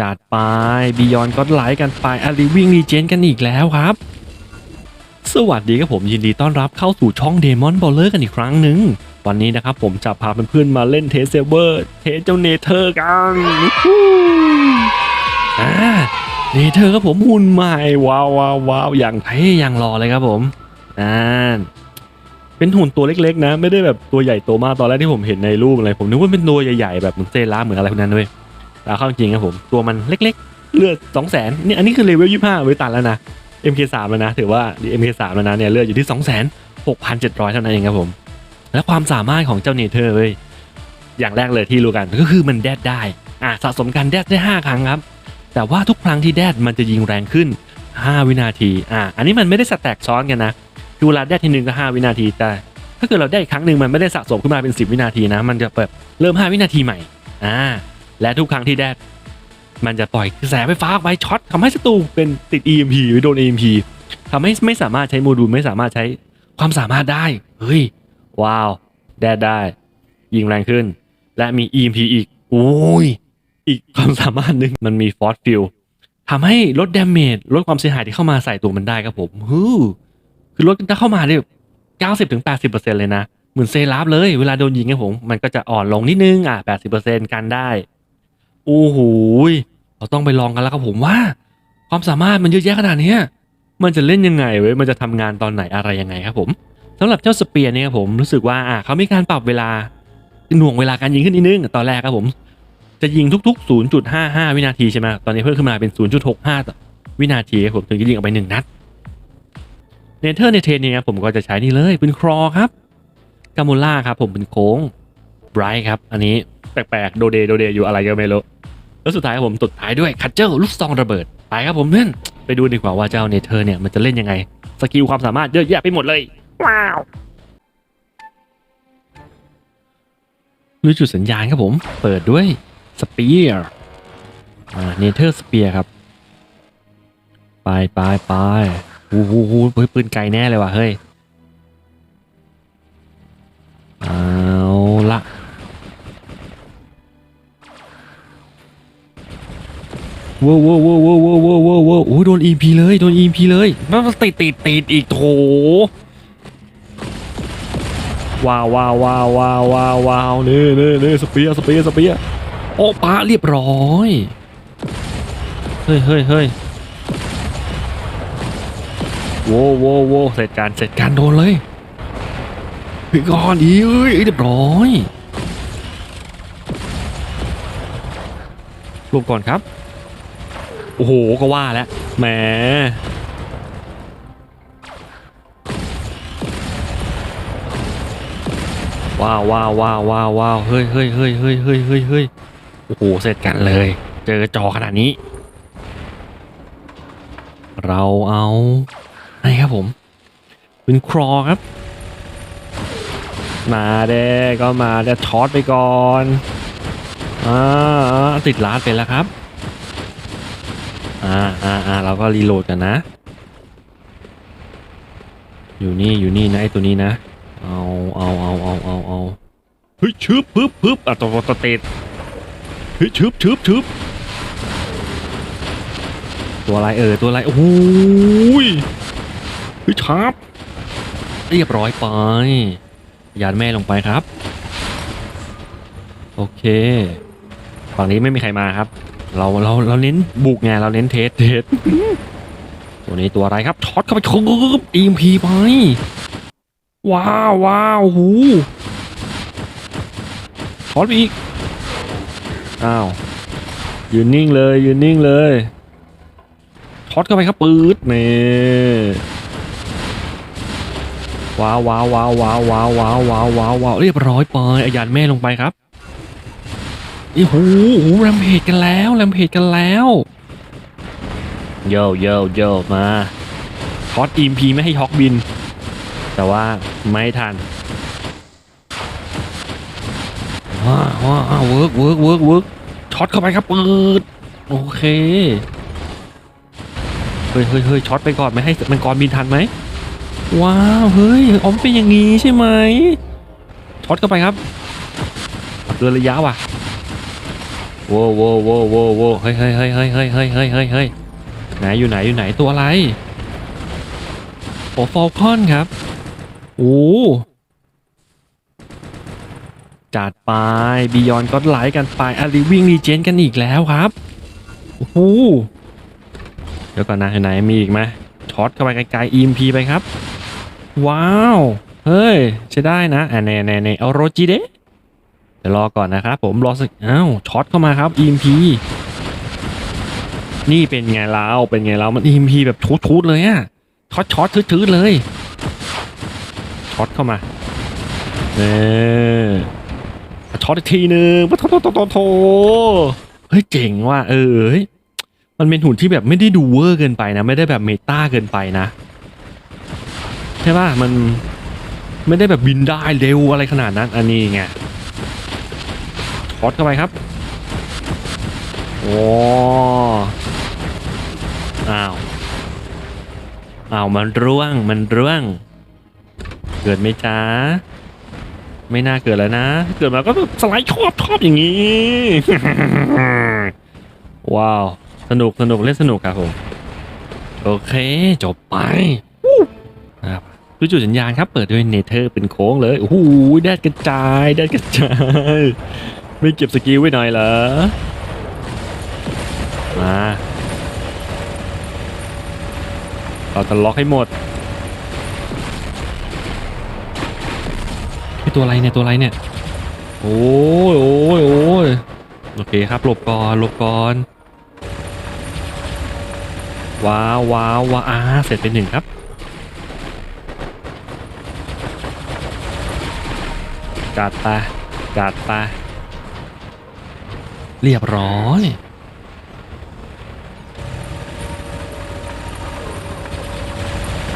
จัดไปบียอนก็ไลท์กันไปอารีวิ่งรีเจนกันอีกแล้วครับ สวัสดีครับผมยินดีต้อนรับเข้าสู่ช่องเดมอนบอลเลอร์กันอีกครั้งหนึ่งวันนี้นะครับผมจะพาเพื่อนๆมาเล่นเทสเซเวอร์เทสเจ้าเนเธอร์กันอ่าเนเธอร์ครับผมหุ่นใหม่ว้าวว้าววาวอย่างเท่อย่างหล่อเลยครับผมอ่าเป็นหุ่นตัวเล็กๆ นะ ไม่ได้แบบตัวใหญ่โตมากตอนแรกที่ผมเห็นในรูปอะไรผมนึกว่าเป็นตัวใหญ่ๆแบบเหมือนเซราเหมือนอะไรพวกนั้นด้วย แต่เข้าจริงครับผม ตัวมันเล็กๆ เลือด2 0 0 0 0นนี่อันนี้คือเลเวล25ไว้ตันแล้วนะ MK3 แล้วนะถือว่า MK3 แล้วนะเนี่ยเลือดอยู่ที่26,700เท่านั้นเองครับผม และความสามารถของเจ้าเนเธอร์เว้ยอย่างแรกเลยที่รู้กันก็คือมันแดดได้อะสะสมการแดดได้ 5 ครั้งครับ แต่ว่าทุกครั้งที่แดดมันจะยิงแรงขึ้น 5 วินาทีอะอันนี้มันไม่ได้สแต็กซ้อนกันนะคือเวลาแดดทีหนึ่งก็ 5 วินาทีแต่ถ้าเกิดเราได้อีกครั้งหนึ่งมันไม่ได้สะสมขึ้นมาเป็น 10 วินาทีนะ มันจะแบบเริ่ม 5 วินาทีใหม่อ่า และทุกครั้งที่แดดมันจะปล่อยกระแสไฟฟ้าออกไปช็อตทำให้ศัตรูเป็นติด EMP หรือโดน EMP ทำให้ไม่สามารถใช้โมดูลไม่สามารถใช้ความสามารถได้ เฮ้ย ว้าว แดดได้ ยิงแรงขึ้น และมี EMP อีก โอ้ย อีกความสามารถหนึ่งมันมีฟอสฟิลทำให้ลดดาเมจลดความเสียหายที่เข้ามาใส่ตัวมันได้ครับผมฮู้คือลดถ้าเข้ามาเนี่ยเก้าสิบถึงแปดสิบเปอร์เซ็นเลยนะ เหมือนเซราฟเลย เวลาโดนยิงครับผม มันก็จะอ่อนลงนิดนึง อะแปดสิบเปอร์เซ็นกันได้ โอ้โหเราต้องไปลองกันแล้วครับผมว่า ความสามารถมันเยอะแยะขนาดนี้มันจะเล่นยังไงเว้ยมันจะทำงานตอนไหนอะไรยังไงครับผมสำหรับเจ้าสเปียร์เนี่ยครับผมรู้สึกว่าอะเขามีการปรับเวลาหน่วงเวลาการยิงขึ้นนิดนึงตอนแรกครับผม จะยิงทุก ๆ 0.55 วินาทีใช่ไหมตอนนี้เพิ่มขึ้นมาเป็น 0.65 วินาทีครับผมถึงจะยิงออกไปหนึ่งนัดเนเธอร์ในเทรนเนี่ยครับผมก็จะใช้นี่เลยเป็นครอครับกามูล่าครับผมเป็นโค้งไบรท์ครับ อันนี้ แปลกๆ โดเดโดเดอยู่อะไรก็ไม่รู้ แล้วสุดท้ายครับผมตดท้ายด้วยคัตเจอร์ลูกซองระเบิด ไปครับผมเพื่อน ไปดูดีกว่าว่าเจ้าเนเธอร์เนี่ยมันจะเล่นยังไง สกิลความสามารถเยอะแยะไปหมดเลย ว้าวรู้จุดสัญญาณครับผม เปิดด้วยสเปียร์อ่าเนเธอร์สเปียร์ครับ ไปไปไปโอ้โหโอ้โหเฮ้ยปืนไกลแน่เลยว่ะเฮ้ยเอาละว้ ว้าวว้าวว้าวว้าวว้าวว้าวว้าวโอ้โดน EMP เลยโดน EMP เลยมันติดติดติดอีกโถว้าวว้าวว้าวว้าวว้าวว้าวนี่นี่นี่สเปียสเปียสเปียโอ้ปะเรียบร้อยเฮ้ยเฮ้ยเฮ้ยโว้โว้โว้เสร็จการเสร็จการโดนเลยพี่ก่อนอีเอ้ยเรียบร้อยรวมก่อนครับ อ้โหก็ว่าแล้วแหมว้าวว้าวว้าวว้าวว้าวเฮ้ยเฮ้ยเฮ้ยเฮ้ยเฮ้ยเฮ้ยเฮ้ยโอ้โหเสร็จกันเลย เจอจอขนาดนี้ เราเอาไหนครับผมเป็นครอครับ มาเด้ก็มาเด้ช็อตไปก่อนอ่าอ่าติดลาดไปแล้วครับ อ่าอ่าอ่าเราก็รีโหลดกันนะ อยู่นี่อยู่นี่นะไอตัวนี้นะ เอาเอาเอาเอาเอาเอาเฮ้ยชึบปึ๊บปึ๊บอะตัวตัวเตดเฮ้ยชึบชึบชึบตัวอะไรเออตัวอะไรโอ้โหยเฮ้ยชาร์ปเรียบร้อยไปยานแม่ลงไปครับ โอเค ฝั่งนี้ไม่มีใครมาครับ เราเราเราเน้นบุกไงเราเน้นเทสเทสตัวนี้ตัวอะไรครับช็อตเข้าไปคงอีมพีไปว้าวว้าวหูช็อตอีกอ้าวยืนนิ่งเลยยืนนิ่งเลยช็อตเข้าไปครับปื๊ดนี่ว้าวว้าวว้าวว้าวว้าวว้าวว้าวเรียบร้อยไปอายันแม่ลงไปครับ อ้โหโอ้โหแรมเพจกันแล้วแรมเพจกันแล้วโยโยโยมาช็อตอีมพีไม่ให้ฮอกบิน แต่ว่าไม่ทันว้าวว้าวเวิร์กเวิร์กเวิร์กเวิร์กช็อตเข้าไปครับปืดโอเคเฮ้ยเฮ้ยเฮ้ยช็อตไปก่อนไม่ให้มังกรบินทันไหมว้าวเฮ้ยอ๋อมนเป็นอย่างนี้ใช่ไหมช็อตเข้าไปครับเกินระยะว่ะ โว้โว้โว้โว้โว้เฮ้ยเฮ้ยเฮ้ยเฮ้ยเฮ้ยเฮ้ยเฮ้ยเฮ้ยเฮ้ยไหนอยู่ไหนอยู่ไหนตัวอะไรโอ้ฟอลคอนครับโอ้จัดไปบียอนก็ไลกันไปอารีวิ่งรีเจนกันอีกแล้วครับโอ้โหเดี๋ยวก่อนนะไหนมีอีกไหมช็อตเข้าไปไกลๆ EMP ไปครับ ว้าว เฮ้ยใช้ได้นะอะเน่เน่เน่เอาโรจิเดะ เดี๋ยวรอก่อนนะครับผมรอสักอ้าวช็อตเข้ามาครับ EMP นี่เป็นไงเราเป็นไงเรามัน EMP แบบทุดๆเลยอะช็อตช็อตทืดๆเลยช็อตเข้ามาเออช็อตอีกทีนึงโถโถโถโถโถเฮ้ยเจ๋งว่ะเออเฮ้ยมันเป็นหุ่นที่แบบไม่ได้ดูเวอร์เกินไปนะ ไม่ได้แบบเมตาเกินไปนะใช่ป่ะมันไม่ได้แบบบินได้เร็วอะไรขนาดนั้นอันนี้ไง ช็อตเข้าไปครับ โอ้อ้าว อ้าว มันร่วง มันร่วง เกิดไหมจ้า ไม่น่าเกิดแล้วนะ เกิดมาก็แบบสไลด์ชอบชอบอย่างนี้ ว้าว สนุกสนุกเล่นสนุกครับผม โอเคจบไปครับดูจุดสัญญาณครับ เปิดด้วยเนเธอร์เป็นโค้งเลย โอ้โหแดดกระจายแดดกระจาย ไม่เก็บสกิลไว้หน่อยเหรอ มา เราจะล็อกให้หมดไอตัวอะไรเนี่ยตัวอะไรเนี่ย โอ้ยโอ้ยโอ้ยโอเคครับหลบก่อนหลบก่อน ว้าวว้าวว้าวอ่าเสร็จเป็นหนึ่งครับจัดไปจัดไป เรียบร้อย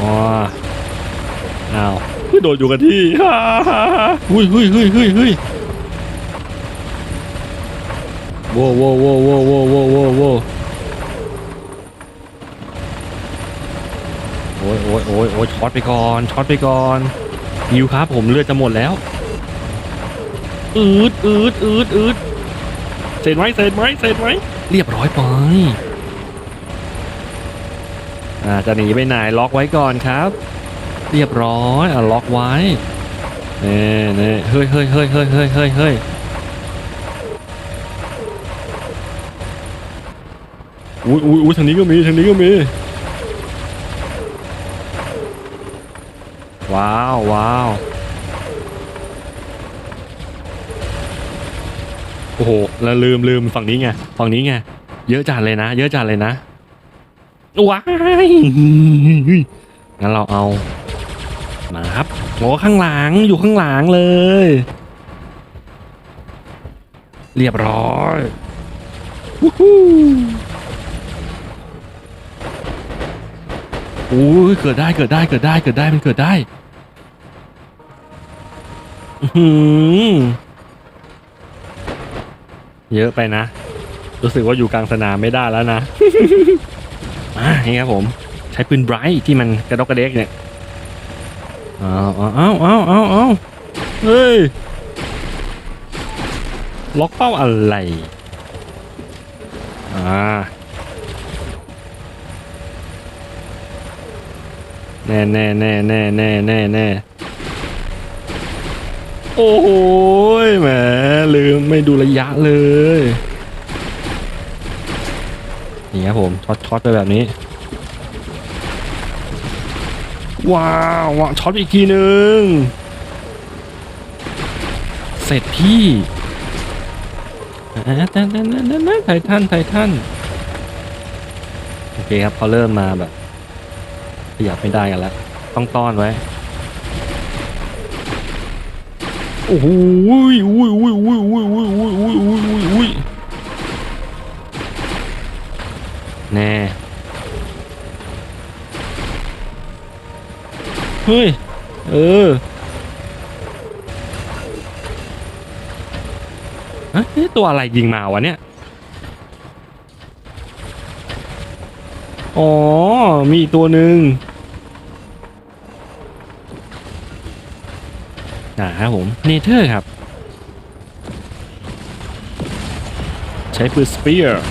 อ๋ออ้าวโดดอยู่กันที่ฮ่าฮ่าฮ่าเฮ้ยเฮ้ยเฮ้ยเฮ้ยเฮ้ยโว้โว้โว้โว้โว้โว้โว้โว้โอ้ยโอ้ยโอ้ยโอ้ยช็อตไปก่อนช็อตไปก่อนฮิวครับผมเลือดจะหมดแล้วอืดอืดอืดอืดเส ร็จไหมเสร็จไหมเสร็จไหมเรียบร้อยไปอ่าจะหนีไปไหนล็อกไว้ก่อนครับ เรียบร้อยอะล็อกไว้เน่เน่เฮ้ยเฮ้ยเฮ้ยเฮ้ยเฮ้ยเฮ้ยเฮ้ยอุ้ยอุ้ยอุ้ยทางนี้ก็มีทางนี้ก็มีว้าวว้าว โอ้โหแล้วลืมลืมฝั่งนี้ไงฝั่งนี้ไงเยอะจัดเลยนะ เยอะจัดเลยนะว้ายงั้นเราเอามาครับโอ้ข้างหลังอยู่ข้างหลังเลย เรียบร้อยวู้ฮู้โอ้ยเกิดได้เกิดได้เกิดได้เกิดได้มันเกิดได้ อื้อหือ เยอะไปนะ รู้สึกว่าอยู่กลางสนามไม่ได้แล้วนะอ่านี่ครับผม ใช้ปืนไบรท์ที่มันกระดกกระเดกเนี่ยเอาเอาเอาเอาเอาเอาเฮ้ย ล็อกเป้าอะไร อ่า แน่แน่แน่แน่แน่แน่แน่ โอ้โหแหมลืมไม่ดูระยะเลย นี่ครับผมช็อตช็อตไปแบบนี้ ว้าวช็อตอีกทีหนึ่งเสร็จพี่นั่นนั่นนั่นนั่นไททันไททันโอเคครับเขาเริ่มมาแบบขยับไม่ได้กันแล้ว ต้องต้อนไว้ โอ้โหอุ้ยอุ้ยอุ้ยอุ้ยอุ้ยอุ้ยอุ้ยอุ้ยอุ้ยอุ้ยอุ้ยแน่เฮ้ย เออเอ๊ะตัวอะไรยิงมาวะเนี่ย อ๋อ มีตัวหนึ่ง นะครับผมเนเธอร์ครับ ใช้ปืนสเปียร์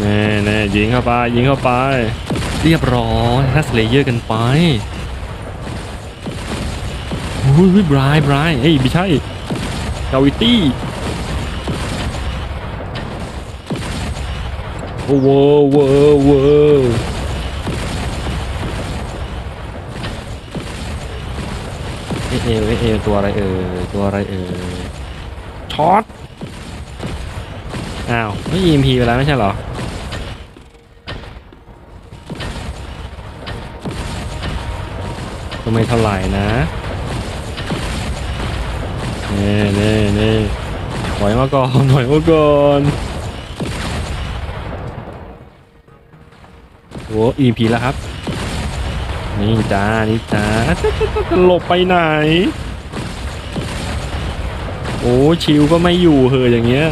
แน่แน่ยิงเข้าไป ยิงเข้าไป เรียบร้อยฮัสเลเยอร์กันไปอุ้ยบรายบรายเฮ้ยไม่ใช่กาวิตี้โอ้โหโว้โว้ เออวเออวตัวอะไรเอ่ยตัวอะไรเอ่ยช็อตอ้าวไม่ EMP ไปแล้วไม่ใช่เหรอก็ไม่เท่าไหร่นะเน่เน่เน่ถอยมาก่อนถอยมาก่อนโอ้ EP แล้วครับ นี่จ้า นี่จ้าจะหลบไปไหน โอ้ชิวก็ไม่อยู่เหอะอย่างเงี้ย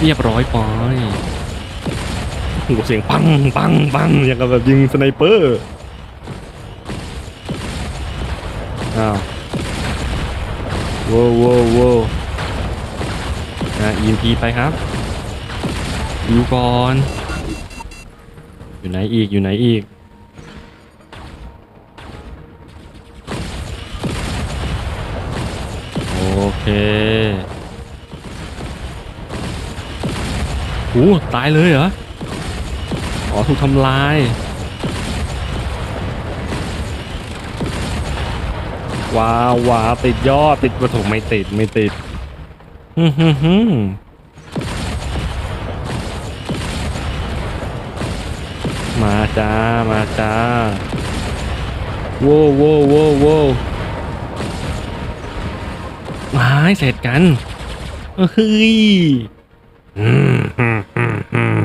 เรียบร้อยไปโอ้โหเสียงปังปังปังอย่างกับแบบยิงสไนเปอร์ อ้าวโว้วโว้วโว้วอะ EMP ไปครับอยู่ก่อน อยู่ไหนอีกอยู่ไหนอีก โอเคโอ้ตายเลยเหรอ อ๋อ ถูกทำลาย ว้าวว้าติดยอด ติดประถมไม่ติด ไม่ติดฮึ่มฮึ่มฮึ่ มาจ้า มาจ้าโว้วโว้วโว้วโว้วมาให้เสร็จกันเฮ้ยอืมอืมอืมอืม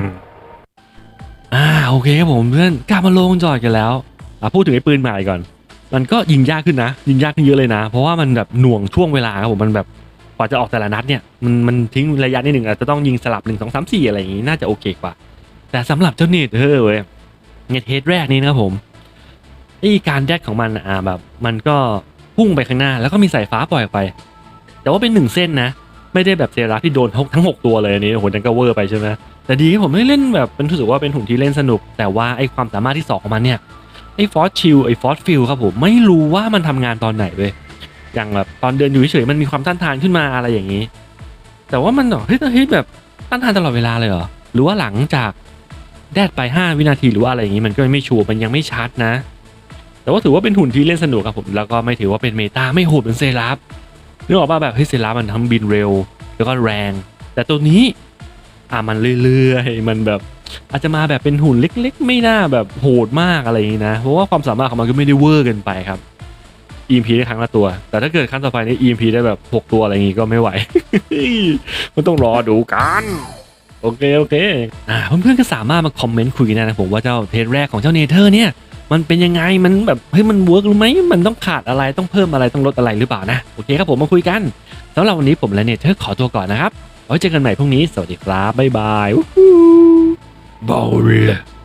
อ่าโอเคครับผมเพื่อนกลับมาลงจอดกันแล้วอะพูดถึงไอ้ปืนใหม่ก่อน มันก็ยิงยากขึ้นนะ ยิงยากขึ้นเยอะเลยนะ เพราะว่ามันแบบหน่วงช่วงเวลาครับผมมันแบบกว่าจะออกแต่ละนัดเนี่ยมันมันทิ้งระยะนิดหนึ่งอาจจะต้องยิงสลับหนึ่งสองสามสี่อะไรอย่างงี้น่าจะโอเคกว่า แต่สำหรับเจ้าเนตเธอร์เว้ย เนเฮดแรกนี้นะครับผมไอ้การแดกของมันอะแบบ มันก็พุ่งไปข้างหน้า แล้วก็มีสายฟ้าปล่อยไป แต่ว่าเป็นหนึ่งเส้นนะ ไม่ได้แบบเซราที่โดนทั้งหกตัวเลยอันนี้โหจังก็เวอร์ไปใช่ไหมแต่ดีครับผมไม่เล่นแบบเป็นรู้สึกว่าเป็นหุ่นที่เล่นสนุก แต่ว่าไอ้ความสามารถที่สองของมันเนี่ยไอ้ฟอสชิลไอ้ฟอสฟิลครับผมไม่รู้ว่ามันทำงานตอนไหนเว้ยอย่างแบบตอนเดินอยู่เฉยๆมันมีความต้านทานขึ้นมาอะไรอย่างนี้ แต่ว่ามันเฮ้ยเฮ้ยแบบต้านทานตลอดเวลาเลยเหรอหรือว่าหลังจาก แดดไป 5 วินาทีหรือว่าอะไรอย่างนี้มันก็ไม่ชัวร์มันยังไม่ชัดนะ แต่ว่าถือว่าเป็นหุ่นที่เล่นสนุกครับผมแล้วก็ไม่ถือว่าเป็นเมตาไม่โหดเหมือนเซราฟนึกออกป่ะแบบเฮ้ยเซราฟมันทั้งบินเร็ว แล้วก็แรง แต่ตัวนี้อะมันเรื่อยๆมันแบบอาจจะมาแบบเป็นหุ่นเล็ก ๆ ไม่น่าแบบโหดมากอะไรอย่างนี้นะ เพราะว่าความสามารถของมันก็ไม่ได้เวอร์เกินไปครับ EMP ได้ครั้งละตัว แต่ถ้าเกิดครั้งต่อไปนี่ EMP ได้แบบ 6 ตัวอะไรอย่างงี้ก็ไม่ไหว มันต้องรอดูกัน โอเคโอเคอ่าเพื่อนๆก็สามารถมาคอมเมนต์คุยกันได้นะผมว่าเจ้าเทสแรกของเจ้าเนเธอร์เนี่ยมันเป็นยังไงมันแบบเฮ้ยมันเวิร์กหรือไหมมันต้องขาดอะไรต้องเพิ่มอะไรต้องลดอะไรหรือเปล่านะโอเคครับผมมาคุยกันสำหรับวันนี้ผมและเนเธอร์ขอตัวก่อนนะครับไว้เจอกันใหม่พรุ่งนี้สวัสดีครับบ๊ายบายบอล